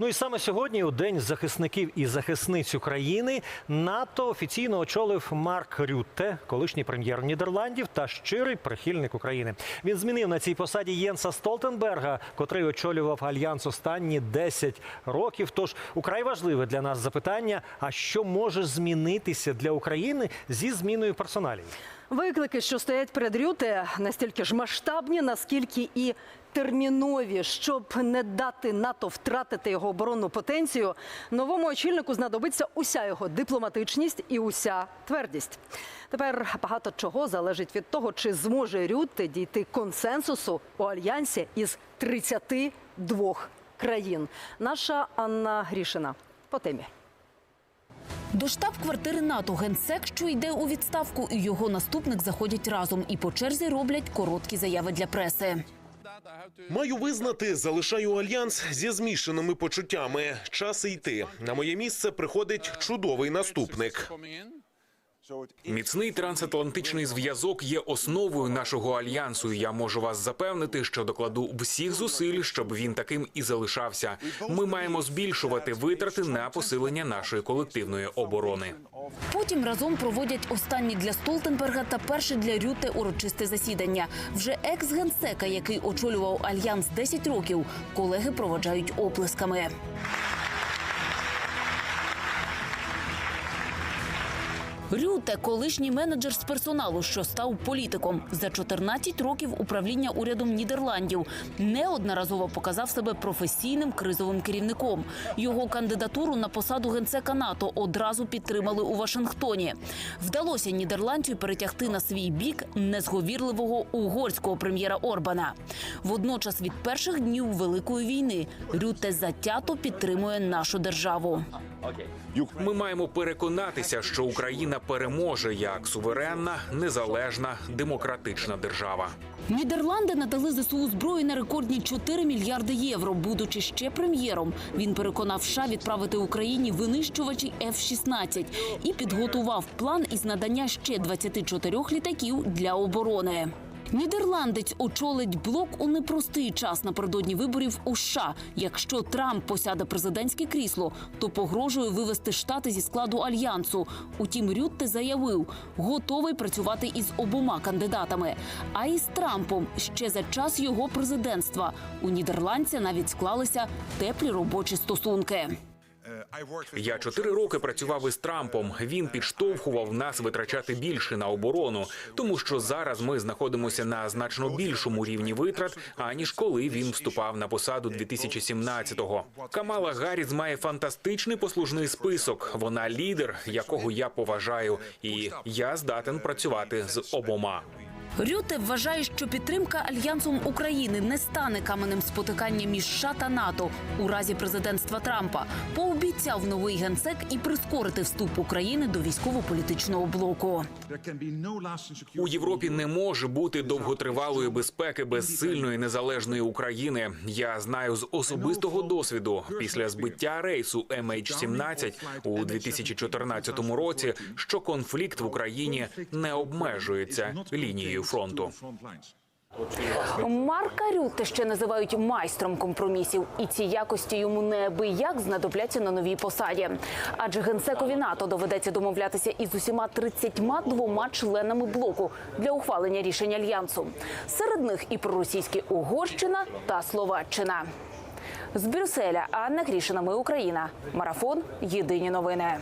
Ну і саме сьогодні, у день захисників і захисниць України, НАТО офіційно очолив Марк Рютте, колишній прем'єр Нідерландів та щирий прихильник України. Він змінив на цій посаді Єнса Столтенберга, котрий очолював альянс останні 10 років. Тож украй важливе для нас запитання: а що може змінитися для України зі зміною персоналів? Виклики, що стоять перед Рюте, настільки ж масштабні, наскільки і термінові, щоб не дати НАТО втратити його оборонну потенцію. Новому очільнику знадобиться уся його дипломатичність і уся твердість. Тепер багато чого залежить від того, чи зможе Рюте дійти консенсусу у альянсі із 32 країн. Наша Анна Грішина по темі. До штаб-квартири НАТО генсек, що йде у відставку, і його наступник заходять разом і по черзі роблять короткі заяви для преси. Маю визнати, залишаю альянс зі змішаними почуттями. Час йти. На моє місце приходить чудовий наступник. Міцний трансатлантичний зв'язок є основою нашого альянсу. Я можу вас запевнити, що докладу всіх зусиль, щоб він таким і залишався. Ми маємо збільшувати витрати на посилення нашої колективної оборони. Потім разом проводять останні для Столтенберга та перше для Рюте урочисте засідання. Вже екс-генсека, який очолював альянс 10 років, колеги проводжають оплесками. Рюте, колишній менеджер з персоналу, що став політиком за 14 років управління урядом Нідерландів, неодноразово показав себе професійним кризовим керівником. Його кандидатуру на посаду генсека НАТО одразу підтримали у Вашингтоні. Вдалося нідерландцю перетягти на свій бік незговірливого угорського прем'єра Орбана. Водночас від перших днів великої війни Рюте затято підтримує нашу державу. Ми маємо переконатися, що Україна переможе як суверенна, незалежна, демократична держава. Нідерланди надали ЗСУ зброю на рекордні 4 мільярди євро. Будучи ще прем'єром, він переконав США відправити Україні винищувачі F-16 і підготував план із надання ще 24 літаків для оборони. Нідерландець очолить блок у непростий час напередодні виборів у США. Якщо Трамп посяде президентське крісло, то погрожує вивести штати зі складу альянсу. Утім, Рютте заявив, готовий працювати із обома кандидатами. А із Трампом ще за час його президентства у нідерландця навіть склалися теплі робочі стосунки. Я чотири роки працював із Трампом. Він підштовхував нас витрачати більше на оборону, тому що зараз ми знаходимося на значно більшому рівні витрат, аніж коли він вступав на посаду 2017-го. Камала Гарріс має фантастичний послужний список. Вона лідер, якого я поважаю, і я здатен працювати з обома. Рюте вважає, що підтримка альянсом України не стане каменем спотикання між США та НАТО у разі президентства Трампа. Пообіцяв новий генсек і прискорити вступ України до військово-політичного блоку. У Європі не може бути довготривалої безпеки без сильної незалежної України. Я знаю з особистого досвіду після збиття рейсу MH17 у 2014 році, що конфлікт в Україні не обмежується лінією фронту. Марка Рюте ще називають майстром компромісів, і ці якості йому неабияк знадобляться на новій посаді. Адже генсекові НАТО доведеться домовлятися із усіма 32 членами блоку для ухвалення рішень альянсу. Серед них і проросійські Угорщина та Словаччина. З Брюсселя Анна Грішина. Ми Україна. Марафон. Єдині новини.